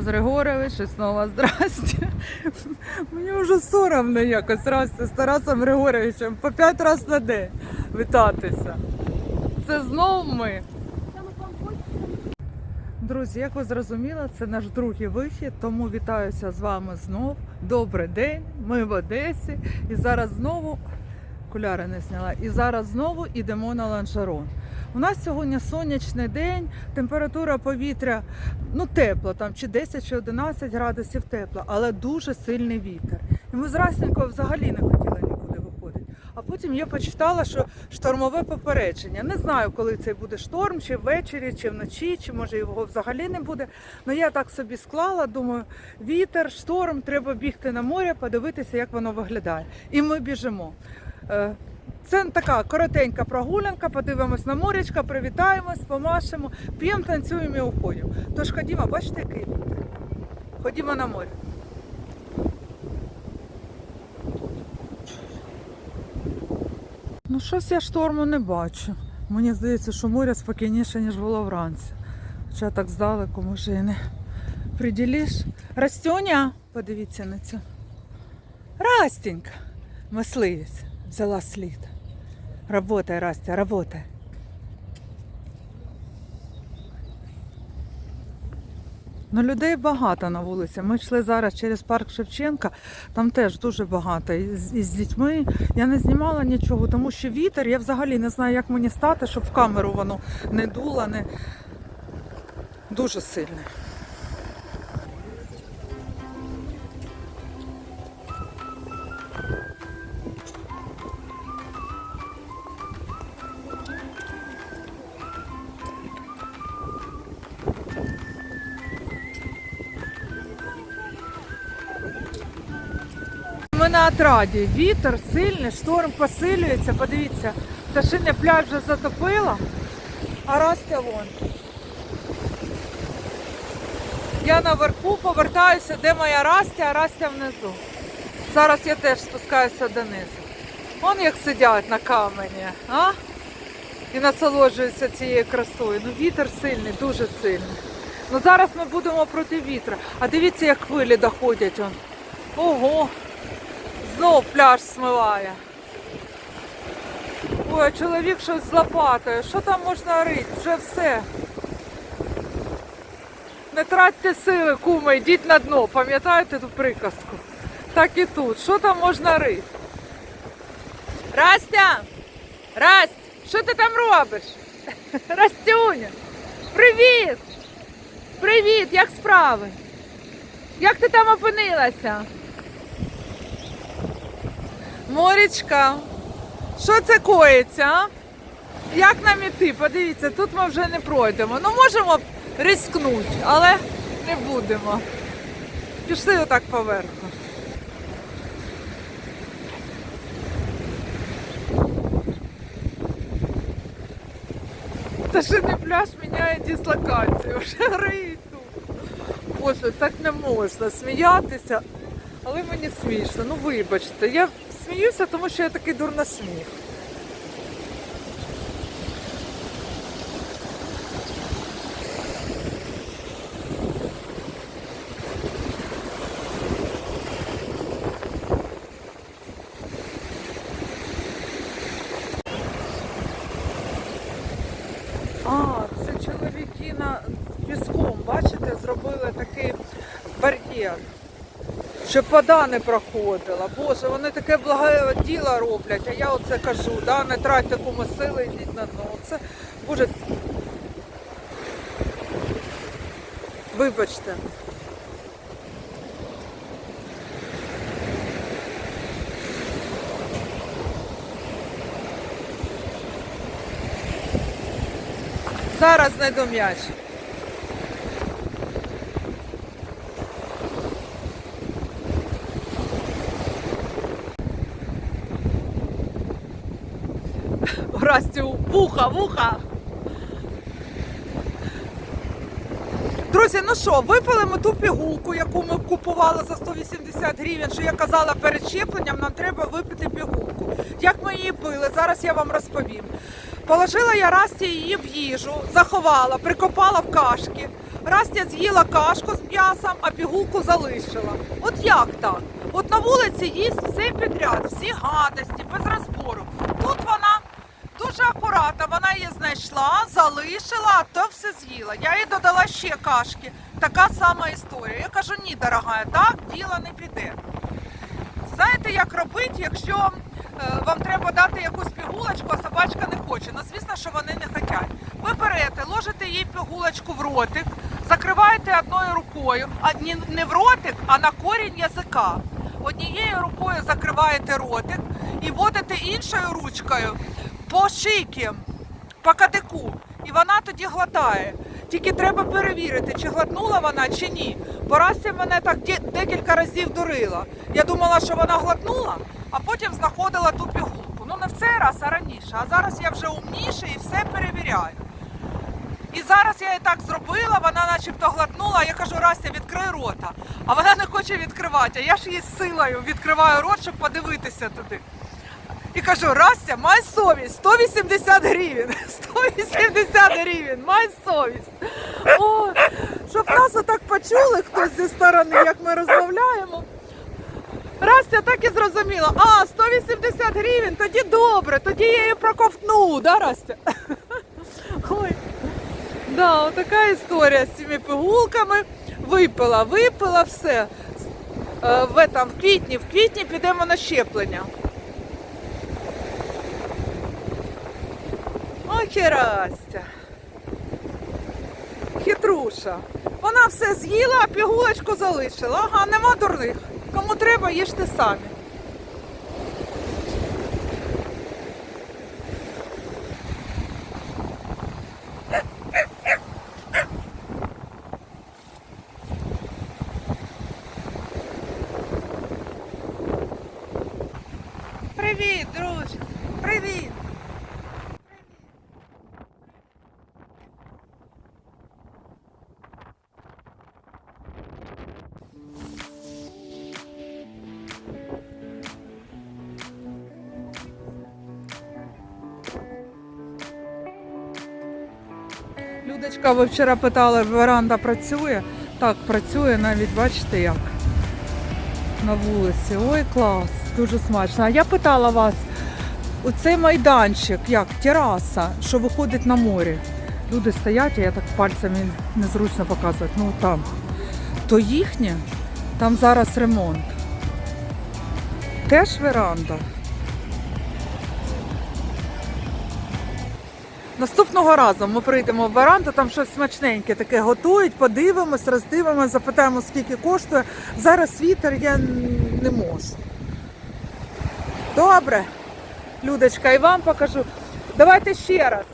Григорович, і знову здрасте. Мені вже соромно якось здрасте з Тарасом Григоровичем по п'ять разів на день вітатися. Це знов ми. Друзі, як ви зрозуміли, це наш другий вихід, тому вітаюся з вами знов. Добрий день, ми в Одесі. І зараз знову окуляри не зняла. І зараз знову йдемо на ланжерон. У нас сьогодні сонячний день, температура повітря ну тепло, там чи 10 чи 11 градусів тепло, але дуже сильний вітер. І ми з Расенькою взагалі не хотіли нікуди виходити. А потім я почитала, що штормове попередження. Не знаю, коли це буде шторм, чи ввечері, чи вночі, чи може його взагалі не буде. Ну я так собі склала, думаю, вітер, шторм, треба бігти на море, подивитися, як воно виглядає. І ми біжимо. Це така коротенька прогулянка, подивимось на морячка, привітаємось, помашемо, п'ємо, танцюємо і уходимо. Тож ходімо, бачите, який вітер. Ходімо на море. Ну, щось я шторму не бачу. Мені здається, що море спокійніше, ніж було вранці. Хоча так здалеку, може, і не приділиш. Растюня, подивіться на цю. Растенька, мисливець, взяла слід. Работай, Растя, работай. Ну, людей багато на вулиці. Ми йшли зараз через парк Шевченка, там теж дуже багато. І з, і з дітьми я не знімала нічого, тому що вітер, я взагалі не знаю, як мені стати, щоб в камеру воно не дуло, не дуже сильне. Отраді. Вітер сильний, шторм посилюється. Подивіться, пташине пляж вже затопило, а Растя вон. Я наверху повертаюся, де моя Растя, а Растя внизу. Зараз я теж спускаюся донизу. Вон як сидять на камені, а? І насолоджуються цією красою. Ну вітер сильний, дуже сильний. Ну зараз ми будемо проти вітра. А дивіться, як хвилі доходять. Он. Ого! Знов пляж смиває. Ой, чоловік щось з лопатою. Що там можна рити? Вже все. Не тратьте сили, куми, йдіть на дно. Пам'ятаєте ту приказку? Так і тут. Що там можна рити? Растя! Расть! Що ти там робиш? Растюня! Привіт! Привіт! Як справи? Як ти там опинилася? Морічка, що це коїться? Як нам іти? Подивіться, тут ми вже не пройдемо. Ну можемо рискнути, але не будемо. Пішли отак поверху. Та ще не пляж міняє дислокацію, вже риють тут. Боже, так не можна сміятися. Але мені смішно, ну вибачте, я сміюся, тому що я такий дурносміх. А, це чоловіки на піском, бачите, зробили такий бар'єр щоб вода не проходила. Боже, вони таке благе діло роблять, а я оце кажу, да, не тратьте кому сили, йдіть на дно. Це, Боже, вибачте. Зараз знайду м'яч. Растю, вуха, вуха. Друзі, ну що, випили ми ту пігулку, яку ми купували за 180 гривень, що я казала перед щепленням, нам треба випити пігулку. Як ми її пили, зараз я вам розповім. Положила я Расті її в їжу, заховала, прикопала в кашки. Растя з'їла кашку з м'ясом, а пігулку залишила. От як так? От на вулиці їсть все підряд, всі гадості, без розбору. Тут вона дуже акуратна, вона її знайшла, залишила, а то все з'їла. Я їй додала ще кашки. Така сама історія. Я кажу, ні, дорога, так діло не піде. Знаєте, як робити, якщо е, вам треба дати якусь пігулочку, а собачка не хоче? Ну, звісно, що вони не хочуть. Ви берете, ложите їй пігулочку в ротик, закриваєте одною рукою, а не в ротик, а на корінь язика. Однією рукою закриваєте ротик і водите іншою ручкою по шийки, по кадику. І вона тоді глотає. Тільки треба перевірити, чи глотнула вона, чи ні. Бо Растя мене так декілька разів дурила. Я думала, що вона глотнула, а потім знаходила ту пігулку. Ну не в цей раз, а раніше. А зараз я вже умніша і все перевіряю. І зараз я і так зробила, вона начебто глотнула, я кажу, Растя, відкрий рота. А вона не хоче відкривати. А я ж їй силою відкриваю рот, щоб подивитися туди. І кажу, Растя, май совість, 180 гривень. 180 гривень, май совість. О, щоб нас отак почули хтось зі сторони, як ми розмовляємо. Растя так і зрозуміла. А, 180 гривень, тоді добре, тоді я її проковтну, да, Растя? Ой. Да, така історія з цими пигулками. Випила, випила все. Е, В, этом, в квітні, в квітні підемо на щеплення. І Хитруша. Вона все з'їла, а пігулочку залишила. Ага, нема дурних. Кому треба, їжте самі. Людочка, ви вчора питали, веранда працює. Так, працює навіть, бачите як. На вулиці. Ой, клас, дуже смачно. А я питала вас, оцей майданчик, як тераса, що виходить на море. Люди стоять, а я так пальцями незручно показувати. Ну там. То їхнє, там зараз ремонт. Теж веранда. Наступного разу ми прийдемо в веранду, там щось смачненьке таке готують, подивимось, роздивимось, запитаємо, скільки коштує. Зараз вітер я не можу. Добре, Людочка, і вам покажу. Давайте ще раз.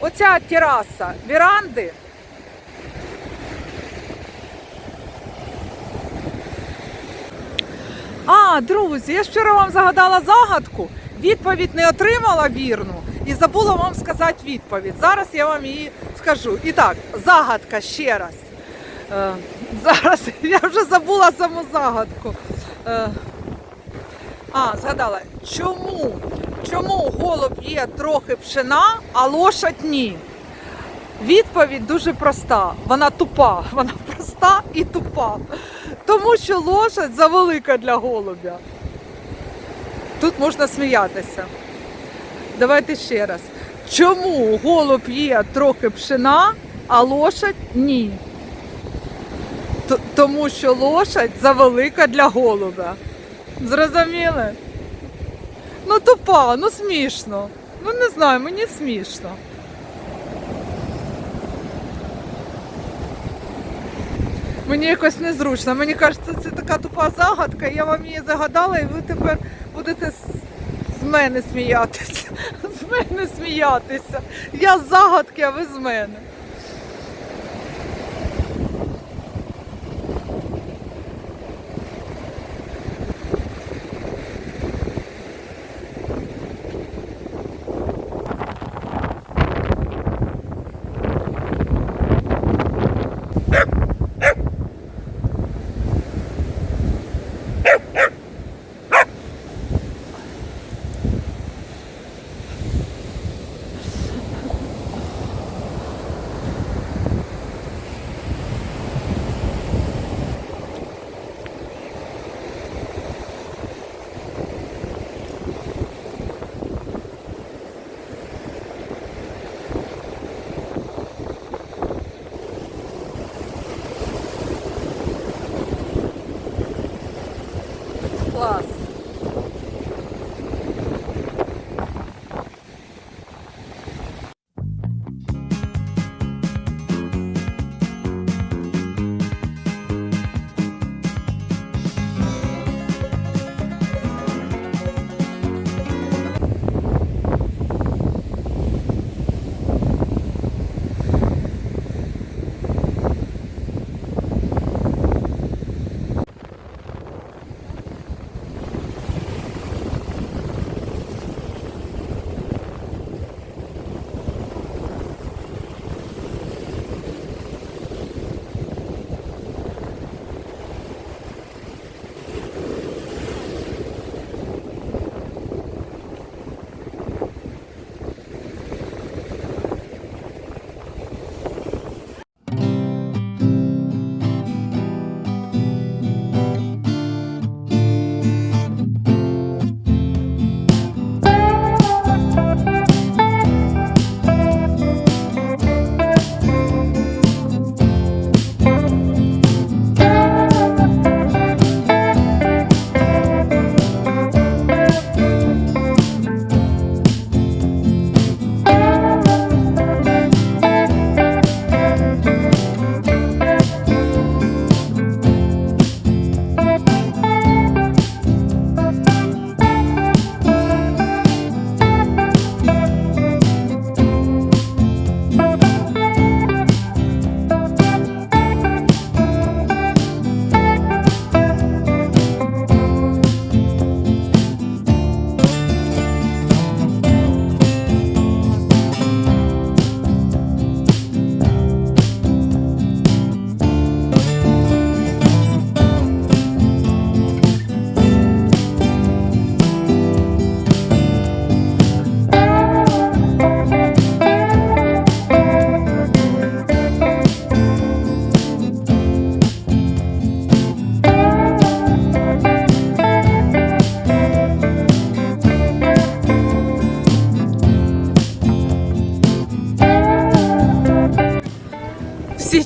Оця тераса веранди. А, друзі, я вчора вам загадала загадку, відповідь не отримала вірну і забула вам сказати відповідь. Зараз я вам її скажу. І так, загадка ще раз. Е, зараз я вже забула саму загадку. Е, а, згадала. Чому? Чому голуб є трохи пшена, а лошадь ні? Відповідь дуже проста. Вона тупа. Вона проста і тупа. Тому що лошадь завелика для голубя. Тут можна сміятися. Давайте ще раз. Чому голуб є трохи пшена, а лошадь ні? Т- Тому що лошадь завелика для голубя. Зрозуміли? Ну тупа, ну смішно. Ну не знаю, мені смішно. Мені якось незручно. Мені кажеться, це така тупа загадка. Я вам її загадала, і ви тепер будете мене сміятися. З мене сміятися. Я загадки, а ви з мене.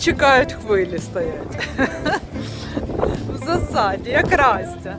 Чекають хвилі стоять. В засаді, як Растя.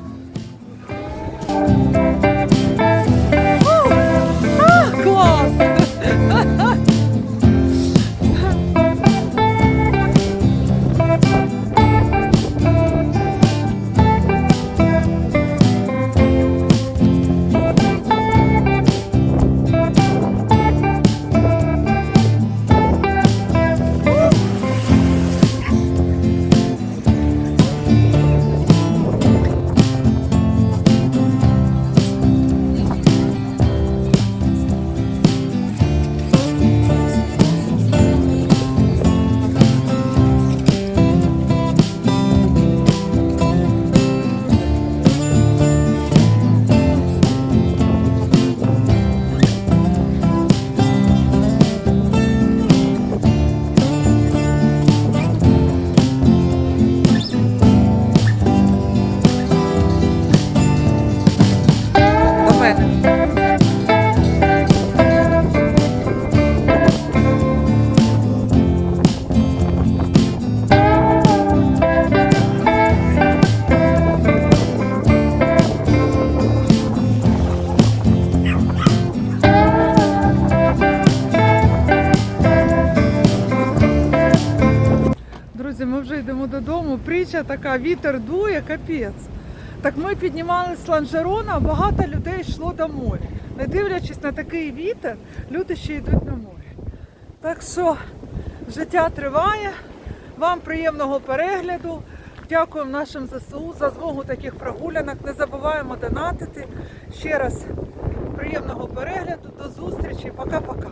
Мене. Друзі, ми вже йдемо додому. Притча така, вітер дує, капець. Так ми піднімалися з ланжерона, багато людей йшло до моря. Не дивлячись на такий вітер, люди ще йдуть на море. Так що життя триває. Вам приємного перегляду. Дякуємо нашим ЗСУ за змогу таких прогулянок. Не забуваємо донатити. Ще раз приємного перегляду. До зустрічі. Пока-пока.